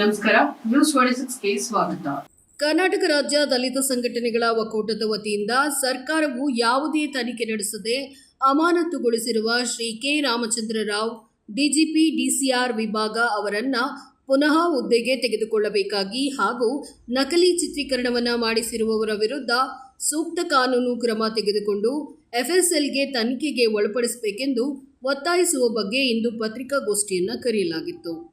ನಮಸ್ಕಾರ, ನ್ಯೂಸ್ ಸಿಕ್ಸ್ಗೆ ಸ್ವಾಗತ. ಕರ್ನಾಟಕ ರಾಜ್ಯ ದಲಿತ ಸಂಘಟನೆಗಳ ಒಕ್ಕೂಟದ ವತಿಯಿಂದ ಸರ್ಕಾರವು ಯಾವುದೇ ತನಿಖೆ ನಡೆಸದೆ ಅಮಾನತುಗೊಳಿಸಿರುವ Shri K Ramachandra Rao DGP DCR ವಿಭಾಗ ಅವರನ್ನ ಪುನಃ ಹುದ್ದೆಗೆ ತೆಗೆದುಕೊಳ್ಳಬೇಕಾಗಿ ಹಾಗೂ ನಕಲಿ ಚಿತ್ರೀಕರಣವನ್ನ ಮಾಡಿಸಿರುವವರ ವಿರುದ್ಧ ಸೂಕ್ತ ಕಾನೂನು ಕ್ರಮ ತೆಗೆದುಕೊಂಡು ಎಫ್ಎಸ್ಎಲ್ಗೆ ತನಿಖೆಗೆ ಒಳಪಡಿಸಬೇಕೆಂದು ಒತ್ತಾಯಿಸುವ ಬಗ್ಗೆ ಇಂದು ಪತ್ರಿಕಾಗೋಷ್ಠಿಯನ್ನು ಕರೆಯಲಾಗಿತ್ತು.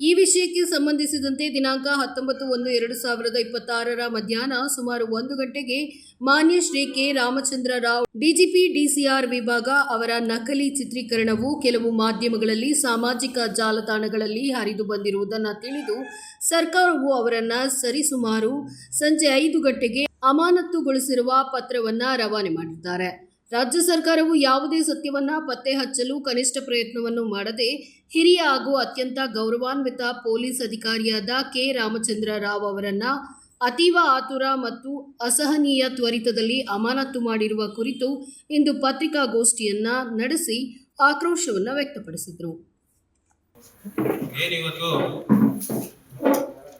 ಈ ವಿಷಯಕ್ಕೆ ಸಂಬಂಧಿಸಿದಂತೆ ದಿನಾಂಕ ಹತ್ತೊಂಬತ್ತು ಒಂದು ಎರಡು ಸಾವಿರದ ಇಪ್ಪತ್ತಾರರ ಮಧ್ಯಾಹ್ನ ಸುಮಾರು ಒಂದು ಗಂಟೆಗೆ ಮಾನ್ಯ Shri K Ramachandra Rao, DGP DCR ವಿಭಾಗ ಅವರ ನಕಲಿ ಚಿತ್ರೀಕರಣವು ಕೆಲವು ಮಾಧ್ಯಮಗಳಲ್ಲಿ ಸಾಮಾಜಿಕ ಜಾಲತಾಣಗಳಲ್ಲಿ ಹರಿದು ಬಂದಿರುವುದನ್ನು ತಿಳಿದು ಸರ್ಕಾರವು ಅವರನ್ನು ಸರಿಸುಮಾರು ಸಂಜೆ ಐದು ಗಂಟೆಗೆ ಅಮಾನತುಗೊಳಿಸಿರುವ ಪತ್ರವನ್ನು ರವಾನೆ ಮಾಡಿದ್ದಾರೆ. ರಾಜ್ಯ ಸರ್ಕಾರವು ಯಾವುದೇ ಸತ್ಯವನ್ನ ಪತ್ತೆ ಹಚ್ಚಲು ಕನಿಷ್ಠ ಪ್ರಯತ್ನವನ್ನು ಮಾಡದೆ ಹಿರಿಯ ಹಾಗೂ ಅತ್ಯಂತ ಗೌರವಾನ್ವಿತ ಪೊಲೀಸ್ ಅಧಿಕಾರಿಯಾದ ಕೆ. ರಾಮಚಂದ್ರ ರಾವ್ ಅವರನ್ನು ಅತೀವ ಆತುರ ಮತ್ತು ಅಸಹನೀಯ ತ್ವರಿತದಲ್ಲಿ ಅಮಾನತು ಮಾಡಿರುವ ಕುರಿತು ಇಂದು ಪತ್ರಿಕಾಗೋಷ್ಠಿಯನ್ನು ನಡೆಸಿ ಆಕ್ರೋಶವನ್ನು ವ್ಯಕ್ತಪಡಿಸಿದರು.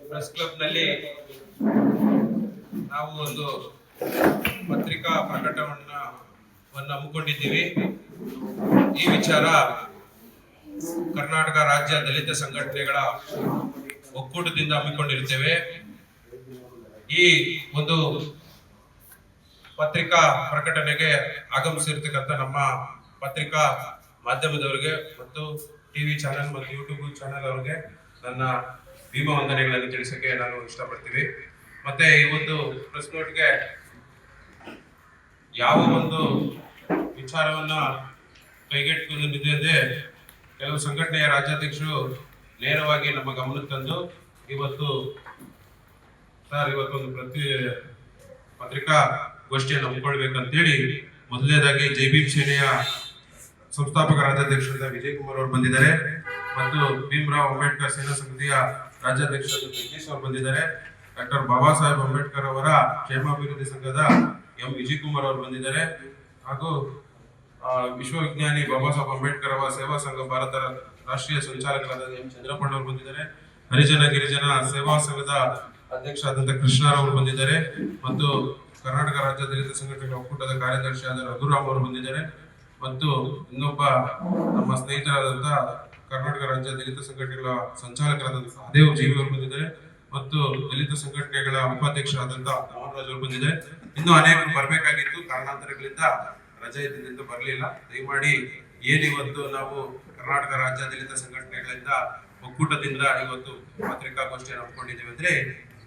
ಪ್ರೆಸ್ ಕ್ಲಬ್ನಲ್ಲಿ ನಾವು ಒಂದು ಪತ್ರಿಕಾ ಹಮ್ಮಿಕೊಂಡಿದ್ದೀವಿ. ಈ ವಿಚಾರ ಕರ್ನಾಟಕ ರಾಜ್ಯ ದಲಿತ ಸಂಘಟನೆಗಳ ಒಕ್ಕೂಟದಿಂದ ಹಮ್ಮಿಕೊಂಡಿರ್ತೇವೆ ಈ ಒಂದು ಪತ್ರಿಕಾ ಪ್ರಕಟಣೆಗೆ ಆಗಮಿಸಿರ್ತಕ್ಕಂಥ ನಮ್ಮ ಪತ್ರಿಕಾ ಮಾಧ್ಯಮದವರಿಗೆ ಮತ್ತು ಟಿವಿ ಚಾನೆಲ್ ಮತ್ತು ಯೂಟ್ಯೂಬ್ ಚಾನೆಲ್ ಅವರಿಗೆ ನನ್ನ ಭೀಮ ವಂದನೆಗಳನ್ನು ತಿಳಿಸಕ್ಕೆ ನಾನು ಇಷ್ಟಪಡ್ತೀವಿ ಮತ್ತೆ ಈ ಒಂದು ಪ್ರೆಸ್ ನೋಟ್ಗೆ ಯಾವ ಒಂದು ವಿಚಾರವನ್ನ ಕೈಗೆಟ್ಟಿಕೊಂಡು ನಿಂತಿದೆ ಕೆಲವು ಸಂಘಟನೆಯ ರಾಜ್ಯಾಧ್ಯಕ್ಷರು ನೇರವಾಗಿ ನಮ್ಮ ಗಮನಕ್ಕೆ ತಂದು ಇವತ್ತು ಸರ್, ಇವತ್ತೊಂದು ಪ್ರತಿ ಪತ್ರಿಕಾ ಗೋಷ್ಠಿಯನ್ನು ಹಮ್ಮಿಕೊಳ್ಬೇಕಂತೇಳಿ ಮೊದಲನೇದಾಗಿ ಜೈ ಭೀಮ್ ಸೇನೆಯ ಸಂಸ್ಥಾಪಕ ರಾಜ್ಯಾಧ್ಯಕ್ಷರಾದ ವಿಜಯ್ ಕುಮಾರ್ ಅವರು ಬಂದಿದ್ದಾರೆ ಮತ್ತು ಭೀಮರಾವ್ ಅಂಬೇಡ್ಕರ್ ಸೇನಾ ಸಮಿತಿಯ ರಾಜ್ಯಾಧ್ಯಕ್ಷರಾದ ಜಗದೀಶ್ ಅವರು ಬಂದಿದ್ದಾರೆ. ಡಾಕ್ಟರ್ ಬಾಬಾ ಸಾಹೇಬ್ ಅಂಬೇಡ್ಕರ್ ಅವರ ಕ್ಷೇಮಾಭಿವೃದ್ಧಿ ಸಂಘದ ಎಂ ವಿಜಯ್ ಕುಮಾರ್ ಅವರು ಬಂದಿದ್ದಾರೆ. ಹಾಗೂ ವಿಶ್ವವಿಜ್ಞಾನಿ ಬಾಬಾ ಸಾಹೇಬ್ ಅಂಬೇಡ್ಕರ್ ಅವರ ಸೇವಾ ಸಂಘ ಭಾರತ ರಾಷ್ಟ್ರೀಯ ಸಂಚಾಲಕರಾದ ಎಂ ಚಂದ್ರಪ್ಪಣ್ಣ ಅವರು ಬಂದಿದ್ದಾರೆ. ಹರಿಜನ ಗಿರಿಜನ ಸೇವಾ ಸಂಘದ ಅಧ್ಯಕ್ಷ ಅಧ್ಯಕ್ಷರಾದಂತಹ ಕೃಷ್ಣರವರು ಬಂದಿದ್ದಾರೆ. ಮತ್ತು ಕರ್ನಾಟಕ ರಾಜ್ಯ ದಲಿತ ಸಂಘಟನೆಗಳ ಒಕ್ಕೂಟದ ಕಾರ್ಯದರ್ಶಿ ಆದ ರಘುರಾಮ್ ಅವರು ಬಂದಿದ್ದಾರೆ. ಮತ್ತು ಇನ್ನೊಬ್ಬ ನಮ್ಮ ಸ್ನೇಹಿತರಾದಂತಹ ಕರ್ನಾಟಕ ರಾಜ್ಯ ದಲಿತ ಸಂಘಟನೆಗಳ ಸಂಚಾಲಕರಾದಂತಹ ಸಹದೇವ್ ಜೀವಿ ಅವರು ಬಂದಿದ್ದಾರೆ. ಮತ್ತು ದಲಿತ ಸಂಘಟನೆಗಳ ಉಪಾಧ್ಯಕ್ಷರಾದಂತಹ ಮೋಹನ್ ಅವರು ಬಂದಿದೆ ಇನ್ನು ಅನೇಕರು ಬರಬೇಕಾಗಿತ್ತು. ಕಾರಣಾಂತರಗಳಿಂದ ರಜೆ ಇದ್ದಿದ್ದರಿಂದ ಬರಲಿಲ್ಲ. ದಯಮಾಡಿ ಏನಿವತ್ತು ನಾವು ಕರ್ನಾಟಕ ರಾಜ್ಯ ದಲಿತ ಸಂಘಟನೆಗಳಿಂದ ಒಕ್ಕೂಟದಿಂದ ಇವತ್ತು ಪತ್ರಿಕಾಗೋಷ್ಠಿಯನ್ನು ಹಮ್ಮಿಕೊಂಡಿದ್ದೇವೆ ಅಂದ್ರೆ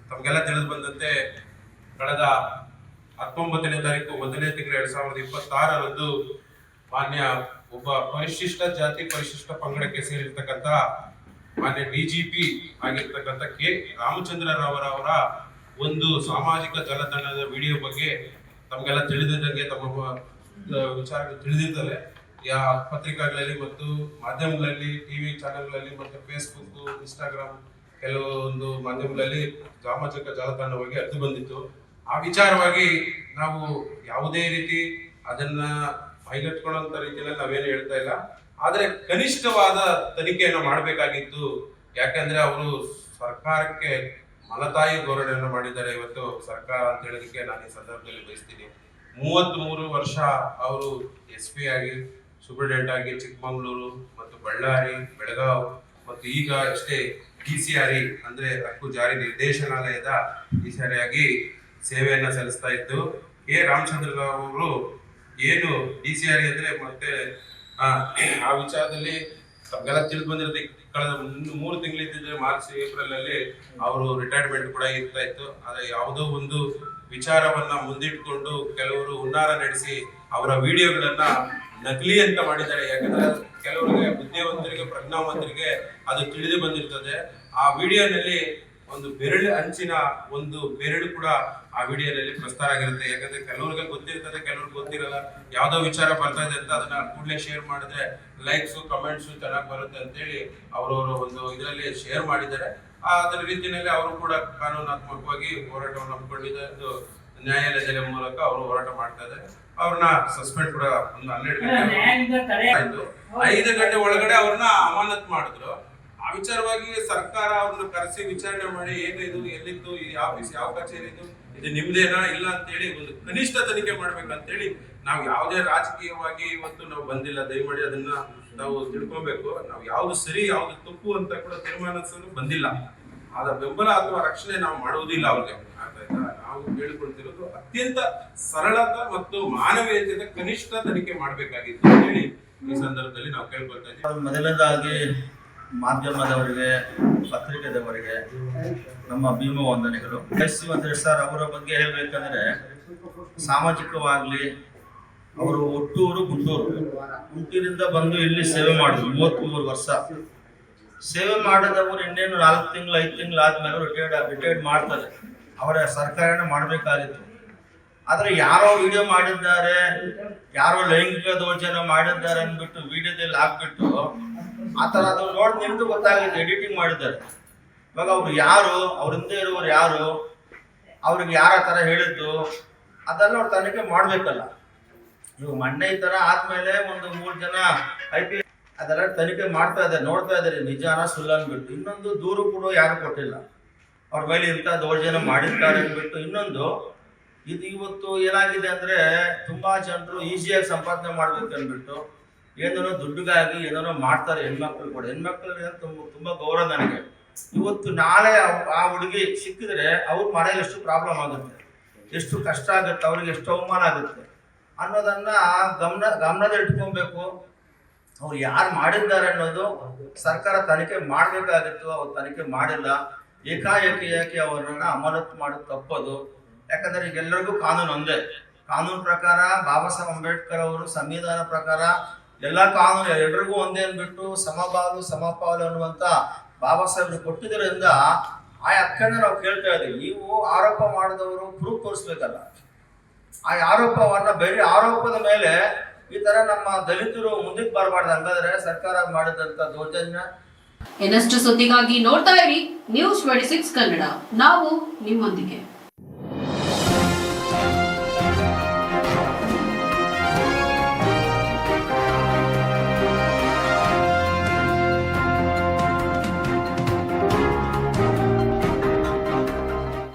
ತಮಗೆಲ್ಲ ತಿಳಿದು ಬಂದಂತೆ ಕಳೆದ ಹತ್ತೊಂಬತ್ತನೇ ತಾರೀಕು ಒಂದನೇ ತಿಂಗಳ ಎರಡ್ ಸಾವಿರದ ಇಪ್ಪತ್ತಾರರಂದು ಮಾನ್ಯ ಒಬ್ಬ ಪರಿಶಿಷ್ಟ ಜಾತಿ ಪರಿಶಿಷ್ಟ ಪಂಗಡಕ್ಕೆ ಸೇರಿರ್ತಕ್ಕಂಥ ಮಾನ್ಯ ಡಿಜಿಪಿ ಆಗಿರ್ತಕ್ಕಂಥ ಕೆ ರಾಮಚಂದ್ರ ರಾವ್ ಅವರ ಒಂದು ಸಾಮಾಜಿಕ ಜಾಲತಾಣದ ವಿಡಿಯೋ ಬಗ್ಗೆ ತಮಗೆಲ್ಲ ತಿಳಿದಿದ್ದಂಗೆ ತಮ್ಮ ವಿಚಾರ ತಿಳಿದಿರ್ತದೆ ಯಾ ಪತ್ರಿಕಾಗಳಲ್ಲಿ ಮತ್ತು ಮಾಧ್ಯಮಗಳಲ್ಲಿ ಟಿವಿ ಚಾನೆಲ್ಗಳಲ್ಲಿ ಮತ್ತು ಫೇಸ್ಬುಕ್, ಇನ್ಸ್ಟಾಗ್ರಾಮ್ ಕೆಲವೊಂದು ಮಾಧ್ಯಮಗಳಲ್ಲಿ ಸಾಮಾಜಿಕ ಜಾಲತಾಣವಾಗಿ ಅರ್ಥ ಬಂದಿತ್ತು. ಆ ವಿಚಾರವಾಗಿ ನಾವು ಯಾವುದೇ ರೀತಿ ಅದನ್ನ ಮೈಗಟ್ಕೊಳ್ಳುವಂತ ರೀತಿಯಲ್ಲಿ ನಾವೇನು ಹೇಳ್ತಾ ಇಲ್ಲ. ಆದ್ರೆ ಕನಿಷ್ಠವಾದ ತನಿಖೆಯನ್ನು ಮಾಡಬೇಕಾಗಿತ್ತು. ಯಾಕಂದ್ರೆ ಅವರು ಸರ್ಕಾರಕ್ಕೆ ಮಲತಾಯಿ ಧೋರಣೆಯನ್ನು ಮಾಡಿದ್ದಾರೆ. ಇವತ್ತು ಸರ್ಕಾರ ಅಂತ ಹೇಳೋದಕ್ಕೆ ನಾನು ಈ ಸಂದರ್ಭದಲ್ಲಿ ಬಯಸ್ತೀನಿ. ಮೂವತ್ತ್ ಮೂರು ವರ್ಷ ಅವರು ಎಸ್ ಪಿ ಆಗಿ, ಸೂಪರಿಂಟೆಂಡೆಂಟ್ ಆಗಿ ಚಿಕ್ಕಮಗಳೂರು ಮತ್ತು ಬಳ್ಳಾರಿ, ಬೆಳಗಾವ್ ಮತ್ತು ಈಗ ಅಷ್ಟೇ ಡಿ ಸಿ ಆರ್ ಇ ಅಂದ್ರೆ ಹಕ್ಕು ಜಾರಿ ನಿರ್ದೇಶನಾಲಯದ ಡಿ ಸಿ ಆರ್ ಆಗಿ ಸೇವೆಯನ್ನ ಸಲ್ಲಿಸ್ತಾ ಇತ್ತು ಕೆ ರಾಮಚಂದ್ರ ರಾವ್ ಅವರು ಏನು ಡಿ ಸಿ ಆರ್ ಅಂದ್ರೆ ಮತ್ತೆ ಆ, ವಿಚಾರದಲ್ಲಿ ತಮಗೆಲ್ಲ ತಿಳಿದು ಬಂದಿರುತ್ತೆ ಕಳೆದ ಮೂರು ತಿಂಗಳಿದ್ದಿದ್ರೆ ಮಾರ್ಚ್ ಏಪ್ರಿಲ್ ಅಲ್ಲಿ ಅವರು ರಿಟೈರ್ಮೆಂಟ್ ಕೂಡ ಇರ್ತಾ ಇತ್ತು. ಆದ್ರೆ ಯಾವುದೋ ಒಂದು ವಿಚಾರವನ್ನ ಮುಂದಿಟ್ಕೊಂಡು ಕೆಲವರು ಹುನ್ನಾರ ನಡೆಸಿ ಅವರ ವಿಡಿಯೋಗಳನ್ನ ನಕಲಿ ಅಂತ ಮಾಡಿದ್ದಾರೆ. ಯಾಕಂದ್ರೆ ಕೆಲವರಿಗೆ ಬುದ್ಧಿವಂತರಿಗೆ ಪ್ರಜ್ಞಾವಂತರಿಗೆ ಅದು ತಿಳಿದು ಬಂದಿರ್ತದೆ. ಆ ವಿಡಿಯೋನಲ್ಲಿ ಒಂದು ಬೆರಳು ಅಂಚಿನ ಒಂದು ಬೆರಳು ಕೂಡ ಆ ವಿಡಿಯೋದಲ್ಲಿ ಪ್ರಸ್ತಾರ ಆಗಿರುತ್ತೆ. ಯಾಕಂದ್ರೆ ಕೆಲವ್ರಿಗೆ ಗೊತ್ತಿರ್ತದೆ ಕೆಲವ್ರಿಗೆ ಗೊತ್ತಿರಲ್ಲ. ಯಾವ್ದೋ ವಿಚಾರ ಬರ್ತಾ ಇದೆ ಅಂತ ಅದನ್ನ ಕೂಡಲೇ ಶೇರ್ ಮಾಡಿದ್ರೆ ಲೈಕ್ಸ್ ಕಮೆಂಟ್ಸ್ ಚೆನ್ನಾಗಿ ಬರುತ್ತೆ ಅಂತೇಳಿ ಅವರವರ ಒಂದು ಇದರಲ್ಲಿ ಶೇರ್ ಮಾಡಿದ್ದಾರೆ. ಆ ಅದರ ರೀತಿಯಲ್ಲಿ ಅವರು ಕೂಡ ಕಾನೂನಾತ್ಮಕವಾಗಿ ಹೋರಾಟವನ್ನು ಹಮ್ಮಿಕೊಂಡಿದ್ದಾರೆ. ಅದು ನ್ಯಾಯಾಲಯದ ಮೂಲಕ ಅವರು ಹೋರಾಟ ಮಾಡ್ತಾ ಇದ್ದಾರೆ. ಅವ್ರನ್ನ ಸಸ್ಪೆಂಡ್ ಕೂಡ ಒಂದು ಹನ್ನೆರಡು ಗಂಟೆ ಐದು ಗಂಟೆ ಒಳಗಡೆ ಅವ್ರನ್ನ ಅಮಾನತ್ ಮಾಡಿದ್ರು. ವಿಚಾರವಾಗಿ ಸರ್ಕಾರ ಅವ್ರನ್ನ ಕರೆಸಿ ವಿಚಾರಣೆ ಮಾಡಿ ಏನಿದು ಎಲ್ಲಿದ್ದು ಆಫೀಸ್ ಯಾವ ಕಚೇರಿ ಇದು ಇದು ನಿಮ್ದೇನಾ ಇಲ್ಲ ಅಂತ ಹೇಳಿ ಒಂದು ಕನಿಷ್ಠ ತನಿಖೆ ಮಾಡ್ಬೇಕಂತೇಳಿ ನಾವು ಯಾವುದೇ ರಾಜಕೀಯವಾಗಿ ಇವತ್ತು ನಾವು ಬಂದಿಲ್ಲ. ದಯಮಾಡಿ ಅದನ್ನ ನಾವು ತಿಳ್ಕೊಬೇಕು. ನಾವು ಯಾವ್ದು ಸರಿ, ಯಾವ್ದು ತಪ್ಪು ಅಂತ ಕೂಡ ತೀರ್ಮಾನಿಸಲು ಬಂದಿಲ್ಲ. ಆದ ಬೆಂಬಲ ಅಥವಾ ರಕ್ಷಣೆ ನಾವು ಮಾಡುವುದಿಲ್ಲ ಅವ್ರಿಗೆ? ನಾವು ಕೇಳಿಕೊಳ್ತಿರೋದು ಅತ್ಯಂತ ಸರಳತ ಮತ್ತು ಮಾನವೀಯತೆಯ ಕನಿಷ್ಠ ತನಿಖೆ ಮಾಡ್ಬೇಕಾಗಿತ್ತು ಅಂತ ಹೇಳಿ ಈ ಸಂದರ್ಭದಲ್ಲಿ ನಾವು ಕೇಳ್ಕೊಳ್ತಾ ಇದ್ದೀವಿ. ಮೊದಲನೇದಾಗಿ ಮಾಧ್ಯಮದವರಿಗೆ, ಪತ್ರಿಕೆದವರಿಗೆ, ನಮ್ಮ ಭೀಮ ವಂದನೆಗಳು. ವಂದನೆ ಸರ್ ಅವರ ಬಗ್ಗೆ ಹೇಳಬೇಕಂದ್ರೆ, ಸಾಮಾಜಿಕವಾಗಲಿ ಅವರು ಹುಟ್ಟೂರು ಗುಂಟೂರು. ಗುಂಟೂರಿಂದ ಬಂದು ಇಲ್ಲಿ ಸೇವೆ ಮಾಡಿದ್ರು ಮೂವತ್ತ್ಮೂರು ವರ್ಷ. ಸೇವೆ ಮಾಡಿದವರು ಇನ್ನೇನು ನಾಲ್ಕು ತಿಂಗಳು, ಐದು ತಿಂಗಳು ಆದ್ಮೇಲೆ ರಿಟೈರ್ಡ್ ರಿಟೈರ್ಡ್ ಮಾಡ್ತಾರೆ. ಅವರ ಸರ್ಕಾರನೇ ಮಾಡಬೇಕಾಗಿತ್ತು. ಆದರೆ ಯಾರೋ ವಿಡಿಯೋ ಮಾಡಿದ್ದಾರೆ, ಯಾರೋ ಲೈಂಗಿಕ ದೌರ್ಜನ್ಯ ಮಾಡಿದ್ದಾರೆ ಅಂದ್ಬಿಟ್ಟು ವಿಡಿಯೋದಲ್ಲಿ ಹಾಕ್ಬಿಟ್ಟು ಆ ಥರ ಅದು ನೋಡಿ ನಿಮ್ದು ಗೊತ್ತಾಗುತ್ತೆ ಎಡಿಟಿಂಗ್ ಮಾಡಿದ್ದಾರೆ. ಇವಾಗ ಅವ್ರು ಯಾರು ಅವ್ರ ಹಿಂದೆ ಇರುವವರು ಯಾರು, ಅವ್ರಿಗೆ ಯಾರ ಥರ ಹೇಳಿದ್ದು ಅದನ್ನು ಅವ್ರು ತನಿಖೆ ಮಾಡಬೇಕಲ್ಲ. ಇವಾಗ ಮೊನ್ನೆ ಈ ಥರ ಆದ್ಮೇಲೆ ಒಂದು ಮೂರು ಜನ ಐ ಪಿ ಅದೆಲ್ಲ ತನಿಖೆ ಮಾಡ್ತಾ ಇದ್ದಾರೆ, ನೋಡ್ತಾ ಇದ್ದಾರೆ. ನಿಜಾನ ಸುಳ್ಳು ಅನ್ಬಿಟ್ಟು ಇನ್ನೊಂದು ದೂರು ಕೂಡ ಯಾರು ಕೊಟ್ಟಿಲ್ಲ. ಅವ್ರ ಮೇಲೆ ಇಂಥ ದೌರ್ಜನ್ಯ ಮಾಡಿರ್ತಾರೆ ಅಂದ್ಬಿಟ್ಟು. ಇನ್ನೊಂದು, ಇದು ಇವತ್ತು ಏನಾಗಿದೆ ಅಂದ್ರೆ ತುಂಬಾ ಜನರು ಈಸಿಯಾಗಿ ಸಂಪಾದನೆ ಮಾಡ್ಬೇಕು ಅಂದ್ಬಿಟ್ಟು ಏನೇನೋ ದುಡ್ಡುಗಾಗಿ ಏನೇನೋ ಮಾಡ್ತಾರೆ ಹೆಣ್ಮಕ್ಳು ಕೂಡ. ಹೆಣ್ಮಕ್ಳಿಗೆ ತುಂಬ, ತುಂಬಾ ಗೌರವ ನನಗೆ. ಇವತ್ತು ನಾಳೆ ಆ ಹುಡುಗಿ ಸಿಕ್ಕಿದ್ರೆ ಅವ್ರ ಮನೆಯಲ್ಲಿ ಎಷ್ಟು ಪ್ರಾಬ್ಲಮ್ ಆಗುತ್ತೆ? ಎಷ್ಟು ಕಷ್ಟ ಆಗುತ್ತೆ? ಅವ್ರಿಗೆ ಎಷ್ಟು ಅವಮಾನ ಆಗುತ್ತೆ? ಅನ್ನೋದನ್ನ ಗಮನ, ಗಮನದಲ್ಲಿ ಇಟ್ಕೊಬೇಕು. ಅವ್ರು ಯಾರು ಮಾಡಿದ್ದಾರೆ ಅನ್ನೋದು ಸರ್ಕಾರ ತನಿಖೆ ಮಾಡಬೇಕಾಗಿತ್ತು, ಅವ್ರು ತನಿಖೆ ಮಾಡಿಲ್ಲ. ಏಕಾಏಕಿ ಏಕೆ ಅವರನ್ನ ಅಮಾನತು ಮಾಡೋದು ತಪ್ಪದು. ಯಾಕಂದ್ರೆ ಈಗೆಲ್ಲರಿಗೂ ಕಾನೂನು ಒಂದೇ. ಕಾನೂನು ಪ್ರಕಾರ ಬಾಬಾ ಸಾಹೇಬ್ ಅಂಬೇಡ್ಕರ್ ಅವರು ಸಂವಿಧಾನ ಪ್ರಕಾರ ಎಲ್ಲ ಕಾನೂನು ಎಲ್ರಿಗೂ ಒಂದೇ ಅಂದ್ಬಿಟ್ಟು ಸಮಬಾಲು, ಸಮಪಾಲು ಅನ್ನುವಂತ ಬಾಬಾ ಸಾಹೇಬ್ರು ಕೊಟ್ಟಿದ್ದರಿಂದ ಆ ಅಕ್ಕನ ನಾವು ಕೇಳ್ತಾ ಇದ್ದೀವಿ. ನೀವು ಆರೋಪ ಮಾಡಿದವರು ಪ್ರೂಫ್ ತೋರಿಸ್ಬೇಕಲ್ಲ. ಆ ಆರೋಪವನ್ನ ಬೇರೆ ಆರೋಪದ ಮೇಲೆ ಈ ತರ ನಮ್ಮ ದಲಿತರು ಮುಂದಕ್ಕೆ ಬರಬಾರ್ದು. ಹಂಗಾದ್ರೆ ಸರ್ಕಾರ ಮಾಡಿದಂತ ದೌರ್ಜನ್ಯ. ಇನ್ನಷ್ಟು ಸುದ್ದಿಗಾಗಿ ನೋಡ್ತಾ ಇರಿ ನ್ಯೂಸ್ ಟ್ವೆಂಟಿ ಸಿಕ್ಸ್ ಕನ್ನಡ. ನಾವು ನಿಮ್ಮೊಂದಿಗೆ.